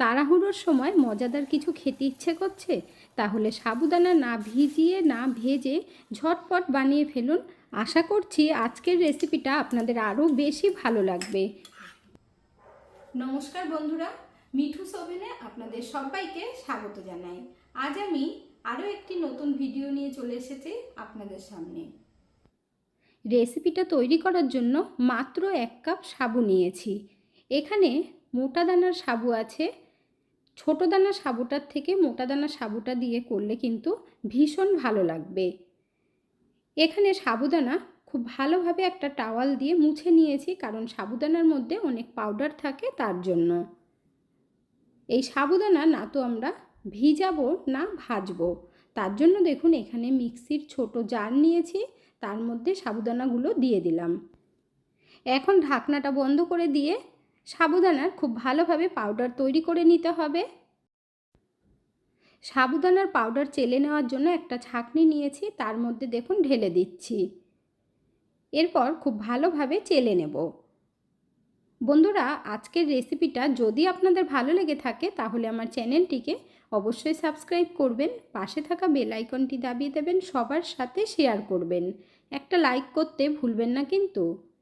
তাড়াহুড়োর সময় মজাদার কিছু খেতে ইচ্ছে করছে, তাহলে সাবুদানা না ভিজিয়ে, না ভেজে ঝটপট বানিয়ে ফেলুন। আশা করছি আজকের রেসিপিটা আপনাদের আরও বেশি ভালো লাগবে। নমস্কার বন্ধুরা, মিঠু সোভেনে আপনাদের সবাইকে স্বাগত জানাই। আজ আমি আরও একটি নতুন ভিডিও নিয়ে চলে এসেছি আপনাদের সামনে। রেসিপিটা তৈরি করার জন্য মাত্র এক কাপ সাবু নিয়েছি। এখানে মোটা দানার সাবু আছে ছোট দানা সাবুটার থেকে মোটা দানা সাবুটা দিয়ে করলে কিন্তু ভীষণ ভালো লাগবে। এখানে সাবুদানা খুব ভালোভাবে একটা টাওয়াল দিয়ে মুছে নিয়েছি, কারণ সাবুদানার মধ্যে অনেক পাউডার থাকে তার জন্য। এই সাবুদানা না তো আমরা ভিজাবো, না ভাজবো। তার জন্য দেখুন, এখানে মিক্সির ছোট জার নিয়েছি, তার মধ্যে সাবুদানাগুলো দিয়ে দিলাম। এখন ঢাকনাটা বন্ধ করে দিয়ে সাবুদানার খুব ভালোভাবে পাউডার তৈরি করে নিতে হবে। সাবুদানার পাউডার চেলে নেওয়ার জন্য একটা ছাঁকনি নিয়েছি, তার মধ্যে দেখুন ঢেলে দিচ্ছি। এরপর খুব ভালোভাবে চেলে নেব। বন্ধুরা, আজকের রেসিপিটা যদি আপনাদের ভালো লেগে থাকে, তাহলে আমার চ্যানেলটিকে অবশ্যই সাবস্ক্রাইব করবেন, পাশে থাকা বেল আইকনটি দাবিয়ে দেবেন, সবার সাথে শেয়ার করবেন। একটা লাইক করতে ভুলবেন না কিন্তু।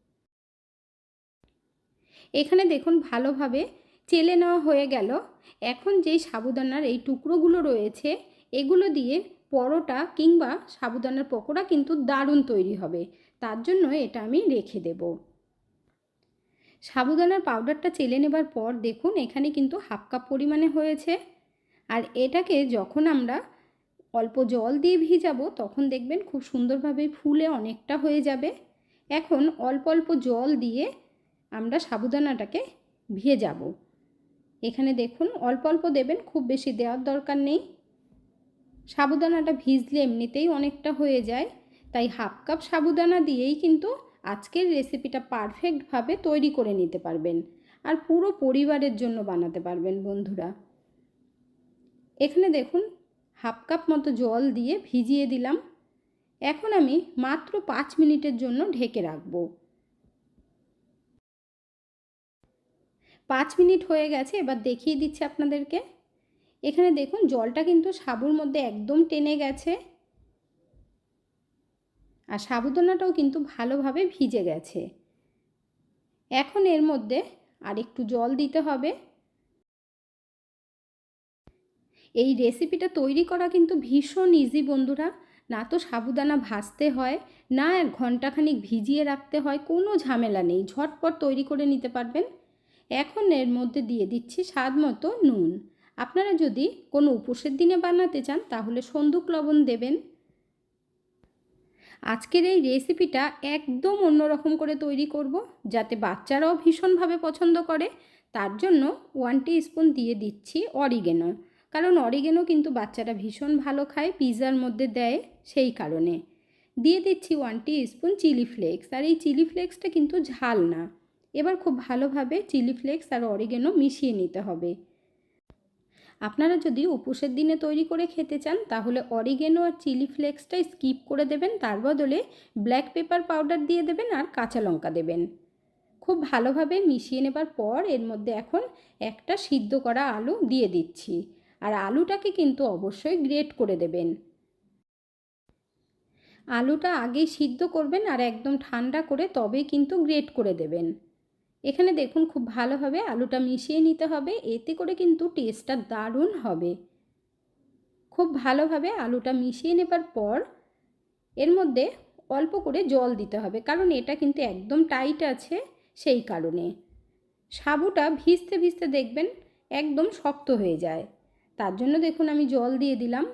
এখানে দেখুন ভালোভাবে চেলে নেওয়া হয়ে গেল। এখন যেই সাবুদানার এই টুকরোগুলো রয়েছে, এগুলো দিয়ে পরোটা কিংবা সাবুদানার পকোড়া কিন্তু দারুণ তৈরি হবে। তার জন্য এটা আমি রেখে দেব। সাবুদানার পাউডারটা চেলে নেবার পর দেখুন এখানে কিন্তু হাফ কাপ পরিমাণে হয়েছে। আর এটাকে যখন আমরা অল্প জল দিয়ে ভিজাবো, তখন দেখবেন খুব সুন্দরভাবে ফুলে অনেকটা হয়ে যাবে। এখন অল্প অল্প জল দিয়ে আমরা সাবুদানাটাকে ভিয়ে ভেজাবো। এখানে দেখুন, অল্প অল্প দেবেন, খুব বেশি দেওয়ার দরকার নেই। সাবুদানাটা ভিজলে এমনিতেই অনেকটা হয়ে যায়। তাই হাফ কাপ সাবুদানা দিয়েই কিন্তু আজকের রেসিপিটা পারফেক্টভাবে তৈরি করে নিতে পারবেন। আর পুরো পরিবারের জন্য বানাতে পারবেন বন্ধুরা। এখানে দেখুন, হাফ কাপ মতো জল দিয়ে ভিজিয়ে দিলাম। এখন আমি মাত্র পাঁচ মিনিটের জন্য ঢেকে রাখব। পাঁচ মিনিট হয়ে গেছে, এবার দেখিয়ে দিচ্ছি আপনাদেরকে। এখানে দেখুন, জলটা কিন্তু সাবুর মধ্যে একদম টেনে গেছে। আর সাবুদানাটাও কিন্তু ভালোভাবে ভিজে গেছে। এখন এর মধ্যে আর একটু জল দিতে হবে। এই রেসিপিটা তৈরি করা কিন্তু ভীষণ ইজি বন্ধুরা। না তো সাবুদানা ভাজতে হয়, না এক ঘন্টাখানিক ভিজিয়ে রাখতে হয়, কোনো ঝামেলা নেই। ঝটপট তৈরি করে নিতে পারবেন। এখন এর মধ্যে দিয়ে দিচ্ছি স্বাদ মতো নুন। আপনারা যদি কোনো উপোসের দিনে বানাতে চান, তাহলে সন্দুক লবণ দেবেন। আজকের এই রেসিপিটা একদম অন্যরকম করে তৈরি করব, যাতে বাচ্চারাও ভীষণভাবে পছন্দ করে। তার জন্য ওয়ান স্পুন দিয়ে দিচ্ছি অরিগেনো কারণ অরিগেনো কিন্তু বাচ্চারা ভীষণ ভালো খায়, পিৎজার মধ্যে দেয় সেই কারণে। দিয়ে দিচ্ছি ওয়ান স্পুন চিলি ফ্লেক্স আর এই চিলি ফ্লেক্সটা কিন্তু ঝাল না। এবার খুব ভালোভাবে চিলি ফ্লেক্স আর অরিগেনো মিশিয়ে নিতে হবে। আপনারা যদি উপোসের দিনে তৈরি করে খেতে চান, তাহলে অরিগেনো আর চিলি ফ্লেক্সটা স্কিপ করে দেবেন, তার বদলে ব্ল্যাক পেপার পাউডার দিয়ে দেবেন আর কাঁচা লঙ্কা দেবেন। খুব ভালোভাবে মিশিয়ে নেবার পর এর মধ্যে এখন একটা সিদ্ধ করা আলু দিয়ে দিচ্ছি। আর আলুটাকে কিন্তু অবশ্যই গ্রেট করে দেবেন। আলুটা আগেই সিদ্ধ করবেন আর একদম ঠান্ডা করে তবে কিন্তু গ্রেট করে দেবেন। এখানে দেখুন খুব ভালোভাবে আলুটা মিশিয়ে নিতে হবে। এতে করে কিন্তু টেস্টটা দারুণ হবে। খুব ভালোভাবে আলুটা মিশিয়ে নেবার পর এর মধ্যে অল্প করে জল দিতে হবে, কারণ এটা কিন্তু একদম টাইট আছে সেই কারণে। সাবুটা ভিজতে ভিজতে দেখবেন একদম শক্ত হয়ে যায়। তার জন্য দেখুন আমি জল দিয়ে দিলাম।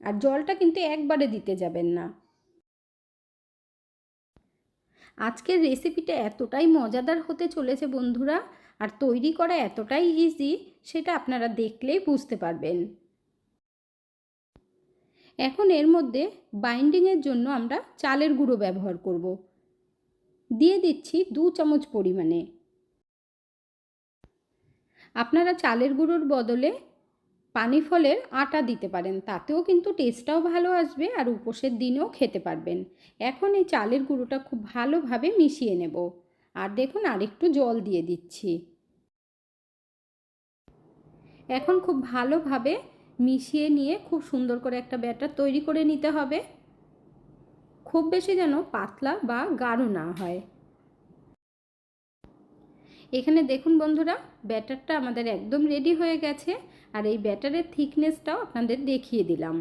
আর জলটা কিন্তু একবারে দিতে যাবেন না। আজকের রেসিপিটা এতটাই মজাদার হতে চলেছে বন্ধুরা, আর তৈরি করা এতটাই ইজি সেটা আপনারা দেখলেই বুঝতে পারবেন। এখন এর মধ্যে বাইন্ডিংয়ের জন্য আমরা চালের গুঁড়ো ব্যবহার করব। দিয়ে দিচ্ছি দু চামচ পরিমাণে। আপনারা চালের গুঁড়োর বদলে পানি ফলের আটা দিতে পারেন, তাতেও কিন্তু টেস্টটাও ভালো আসবে আর উপোসের দিনেও খেতে পারবেন। এখন এই চালের গুঁড়োটা খুব ভালোভাবে মিশিয়ে নেব। আর দেখুন, আরেকটু জল দিয়ে দিচ্ছি। এখন খুব ভালোভাবে মিশিয়ে নিয়ে খুব সুন্দর করে একটা ব্যাটার তৈরি করে নিতে হবে। খুব বেশি যেন পাতলা বা গাঢ় না হয়। এখানে দেখুন বন্ধুরা, ব্যাটারটা আমাদের একদম রেডি হয়ে গেছে আর এই ব্যাটারের থিকনেসটাও আপনাদের দেখিয়ে দিলাম।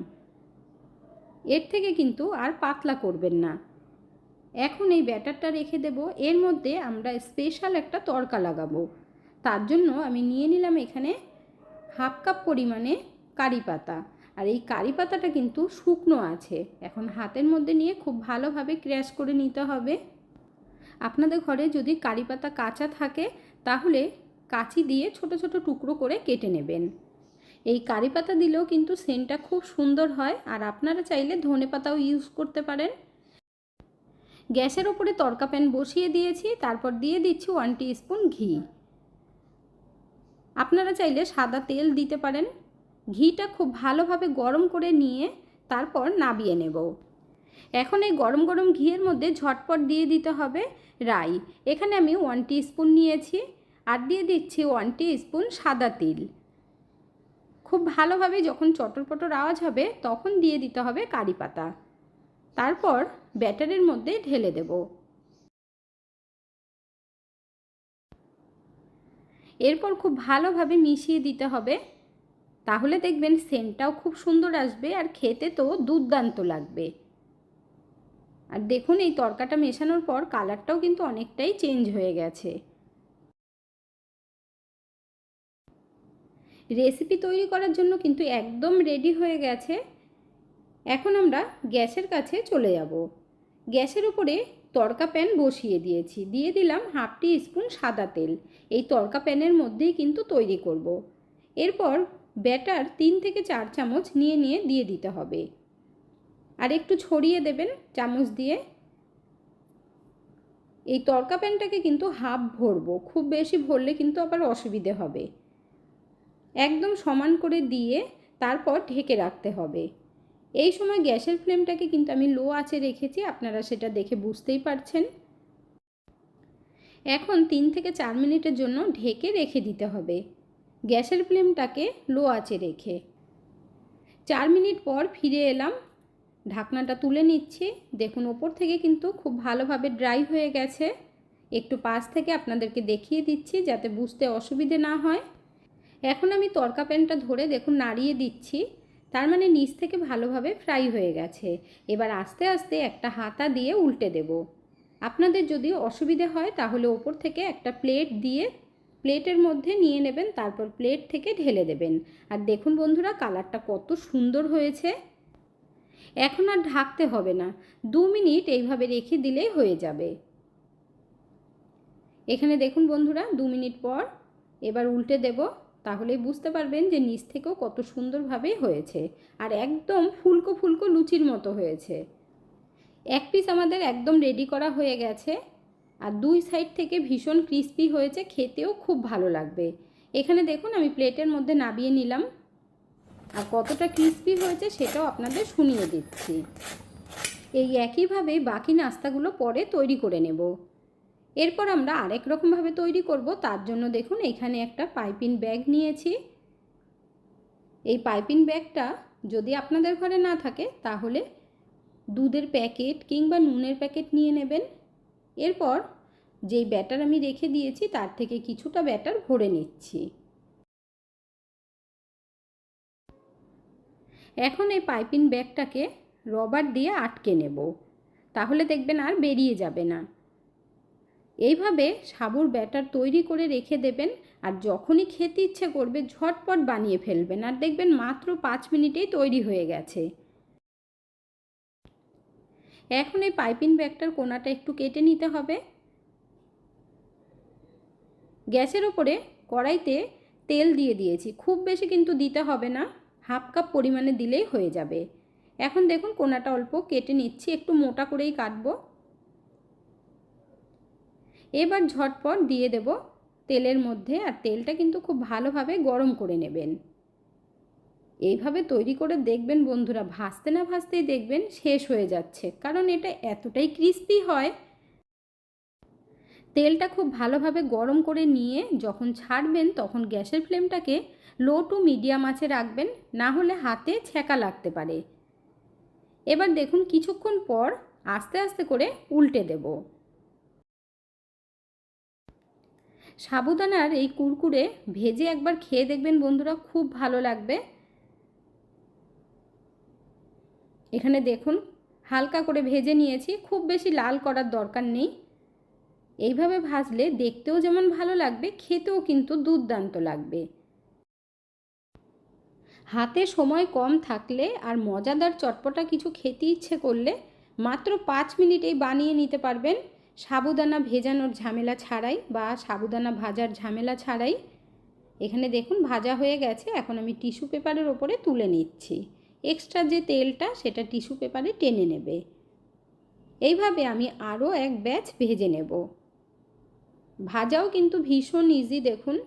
এর থেকে কিন্তু আর পাতলা করবেন না। এখন এই ব্যাটারটা রেখে দেব, এর মধ্যে আমরা স্পেশাল একটা তড়কা লাগাবো। তার জন্য আমি নিয়ে নিলাম এখানে হাফ কাপ পরিমাণে কারি পাতা। আর এই কারি পাতাটা কিন্তু শুকনো আছে, এখন হাতের মধ্যে নিয়ে খুব ভালোভাবে ক্র্যাশ করে নিতে হবে। আপনাদের ঘরে যদি কারি পাতা কাঁচা থাকে, তাহলে কাঁচি দিয়ে ছোট ছোট টুকরো করে কেটে নেবেন। এই কারি পাতা দিলেও কিন্তু সেন্টটা খুব সুন্দর হয়, আর আপনারা চাইলে ধনে পাতাও ইউজ করতে পারেন। গ্যাসের ওপরে তরকা প্যান বসিয়ে দিয়েছি, তারপর দিয়ে দিচ্ছি ওয়ান স্পুন ঘি। আপনারা চাইলে সাদা তেল দিতে পারেন। ঘিটা খুব ভালোভাবে গরম করে নিয়ে তারপর নাবিয়ে নেব। এখন এই গরম গরম ঘিয়ের মধ্যে ঝটপট দিয়ে দিতে হবে রাই। এখানে আমি ওয়ান স্পুন নিয়েছি আর দিয়ে দিচ্ছি ওয়ান স্পুন সাদা তিল। খুব ভালোভাবে যখন চটর পটর আওয়াজ হবে তখন দিয়ে দিতে হবে কারি পাতা। তারপর ব্যাটারের মধ্যে ঢেলে দেব। এরপর খুব ভালোভাবে মিশিয়ে দিতে হবে। তাহলে দেখবেন সেন্টটাও খুব সুন্দর আসবে আর খেতে তো দুর্দান্ত লাগবে। আর দেখুন, এই তরকাটা মেশানোর পর কালারটাও কিন্তু অনেকটাই চেঞ্জ হয়ে গেছে। রেসিপি তৈরি করার জন্য কিন্তু একদম রেডি হয়ে গেছে। এখন আমরা গ্যাসের কাছে চলে যাব। গ্যাসের উপরে তড়কা প্যান বসিয়ে দিয়েছি। দিয়ে দিলাম হাফ টি স্পুন সাদা তেল। এই তড়কা প্যানের মধ্যেই কিন্তু তৈরি করব। এরপর ব্যাটার তিন থেকে চার চামচ নিয়ে নিয়ে দিয়ে দিতে হবে। আর একটু ছড়িয়ে দেবেন চামচ দিয়ে। এই তড়কা প্যানটাকে কিন্তু হাফ ভরবো, খুব বেশি ভরলে কিন্তু আবার অসুবিধে হবে। একদম সমান করে দিয়ে তারপর ঢেকে রাখতে হবে। এই সময় গ্যাসের ফ্লেমটাকে কিন্তু আমি লো আঁচে রেখেছি, আপনারা সেটা দেখে বুঝতেই পারছেন। এখন তিন থেকে চার মিনিটের জন্য ঢেকে রেখে দিতে হবে। গ্যাসের ফ্লেমটাকে লো আঁচে রেখে। চার মিনিট পর ফিরে এলাম ঢাকনাটা তুলে নিচ্ছি। দেখুন, ওপর থেকে কিন্তু খুব ভালোভাবে ড্রাই হয়ে গেছে। একটু পাশ থেকে আপনাদেরকে দেখিয়ে দিচ্ছি যাতে বুঝতে অসুবিধে না হয়। এখন আমি তরকা প্যানটা ধরে দেখুন নাড়িয়ে দিচ্ছি। তার মানে নিচ থেকে ভালোভাবে ফ্রাই হয়ে গেছে। এবার আস্তে আস্তে একটা হাতা দিয়ে উল্টে দেব। আপনাদের যদি অসুবিধে হয় তাহলে ওপর থেকে একটা প্লেট দিয়ে প্লেটের মধ্যে নিয়ে নেবেন, তারপর প্লেট থেকে ঢেলে দেবেন। আর দেখুন বন্ধুরা কালারটা কত সুন্দর হয়েছে। এখন আর ঢাকতে হবে না। দু মিনিট এইভাবে রেখে দিলেই হয়ে যাবে। এখানে দেখুন বন্ধুরা, দু মিনিট পর এবার উল্টে দেব, তাহলেই বুঝতে পারবেন যে নিচ থেকেও কত সুন্দরভাবে হয়েছে। আর একদম ফুলকো ফুলকো লুচির মতো হয়েছে। এক পিস আমাদের একদম রেডি করা হয়ে গেছে। আর দুই সাইড থেকে ভীষণ ক্রিস্পি হয়েছে, খেতেও খুব ভালো লাগবে। এখানে দেখুন আমি প্লেটের মধ্যে নাবিয়ে নিলাম। আর কতটা ক্রিস্পি হয়েছে সেটাও আপনাদের শুনিয়ে দিচ্ছি। এই একইভাবে বাকি নাস্তাগুলো পরে তৈরি করে নেব। এরপর আমরা আরেক রকমভাবে তৈরি করব। তার জন্য দেখুন, এখানে একটা পাইপিং ব্যাগ নিয়েছি। এই পাইপিং ব্যাগটা যদি আপনাদের ঘরে না থাকে, তাহলে দুধের প্যাকেট কিংবা নুনের প্যাকেট নিয়ে নেবেন। এরপর যেই ব্যাটার আমি রেখে দিয়েছি, তার থেকে কিছুটা ব্যাটার ভরে নিচ্ছি। এখন এই পাইপিং ব্যাগটাকে রবার দিয়ে আটকে নেব। তাহলে দেখবেন আর বেরিয়ে যাবে না। এইভাবে সাবুর ব্যাটার তৈরি করে রেখে দেবেন আর যখনই খেতে ইচ্ছে করবে ঝটপট বানিয়ে ফেলবেন। আর দেখবেন মাত্র পাঁচ মিনিটেই তৈরি হয়ে গেছে। এখন এই পাইপিং ব্যাগটার কোনাটা একটু কেটে নিতে হবে। গ্যাসের ওপরে কড়াইতে তেল দিয়ে দিয়েছি। খুব বেশি কিন্তু দিতে হবে না। হাফ কাপ পরিমাণে দিলেই হয়ে যাবে। এখন দেখুন কোনাটা অল্প, কেটে নিচ্ছি, একটু মোটা করেই কাটবো। এবার ঝটপট দিয়ে দেব তেলের মধ্যে, আর তেলটা কিন্তু খুব ভালোভাবে গরম করে নেবেন। এইভাবে তৈরি করে দেখবেন বন্ধুরা, ভাজতে না ভাজতেই দেখবেন শেষ হয়ে যাচ্ছে, কারণ এটা এতটাই ক্রিস্পি হয় তেলটা খুব ভালোভাবে গরম করে নিয়ে যখন ছাড়বেন তখন গ্যাসের ফ্লেমটাকে লো টু মিডিয়াম আঁচে রাখবেন, না হলে হাতে ছ্যাঁকা লাগতে পারে। এবার দেখুন কিছুক্ষণ পর আস্তে আস্তে করে উল্টে দেব। সাবুদানার এই কুরকুরে ভেজে একবার খেয়ে দেখবেন বন্ধুরা, খুব ভালো লাগবে। এখানে দেখুন হালকা করে ভেজে নিয়েছি, খুব বেশি লাল করার দরকার নেই। এইভাবে ভাজলে দেখতেও যেমন ভালো লাগবে, খেতেও কিন্তু দুর্দান্ত লাগবে। হাতে সময় কম থাকলে আর মজাদার চটপটা কিছু খেতে ইচ্ছে করলে মাত্র পাঁচ মিনিটেই বানিয়ে নিতে পারবেন। সাবুদানা ভেজানোর ঝামেলা ছাড়াই বা সাবুদানা ভাজার ঝামেলা ছাড়াই। এখানে দেখুন ভাজা হয়ে গেছে, এখন আমি টিস্যু পেপারের ওপরে তুলে নিচ্ছি। এক্সট্রা যে তেলটা, সেটা টিস্যু পেপারে টেনে নেবে। এইভাবে আমি আরও এক ব্যাচ ভেজে নেব। ভাজাও কিন্তু ভীষণ ইজি দেখুন।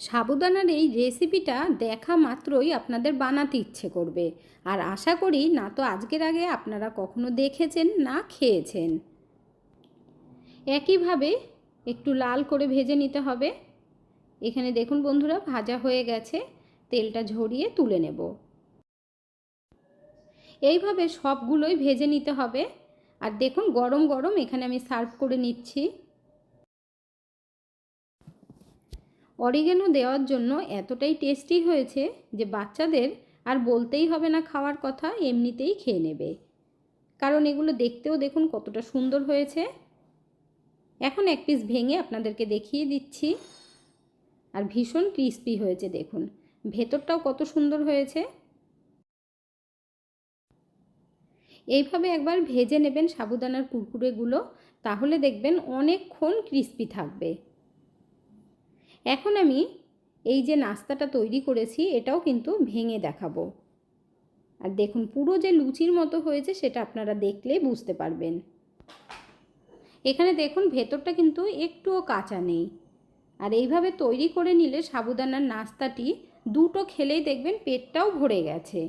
সাবুদানার এই রেসিপিটা দেখা মাত্রই আপনাদের বানাতে ইচ্ছে করবে। আর আশা করি না তো আজকের আগে আপনারা কখনো দেখেছেন, না খেয়েছেন। একইভাবে একটু লাল করে ভেজে নিতে হবে। এখানে দেখুন বন্ধুরা, ভাজা হয়ে গেছে। তেলটা ঝরিয়ে তুলে নেব। এইভাবে সবগুলোই ভেজে নিতে হবে। আর দেখুন গরম গরম এখানে আমি সার্ভ করে নিচ্ছি। অরিগেনো দেওয়ার জন্য এতটাই টেস্টি হয়েছে যে বাচ্চাদের আর বলতেই হবে না খাওয়ার কথা, এমনিতেই খেয়ে নেবে। কারণ এগুলো দেখতেও দেখুন কতটা সুন্দর হয়েছে। এখন এক পিস ভেঙে আপনাদেরকে দেখিয়ে দিচ্ছি। আর ভীষণ ক্রিস্পি হয়েছে দেখুন। ভেতরটাও কত সুন্দর হয়েছে। এইভাবে একবার ভেজে নেবেন সাবুদানার কুরকুরেগুলো, তাহলে দেখবেন অনেকক্ষণ ক্রিস্পি থাকবে। এখন আমি এই যে নাস্তাটা তৈরি করেছি, এটাও কিন্তু ভেঙে দেখাবো। আর দেখুন, পুরো যে লুচির মতো হয়েছে, সেটা আপনারা দেখলেই বুঝতে পারবেন। এখানে দেখুন, ভেতরটা কিন্তু একটুও কাঁচা নেই। আর এইভাবে তৈরি করে নিলে সাবুদানার নাস্তাটি দুটো খেলেই দেখবেন পেটটাও ভরে গেছে।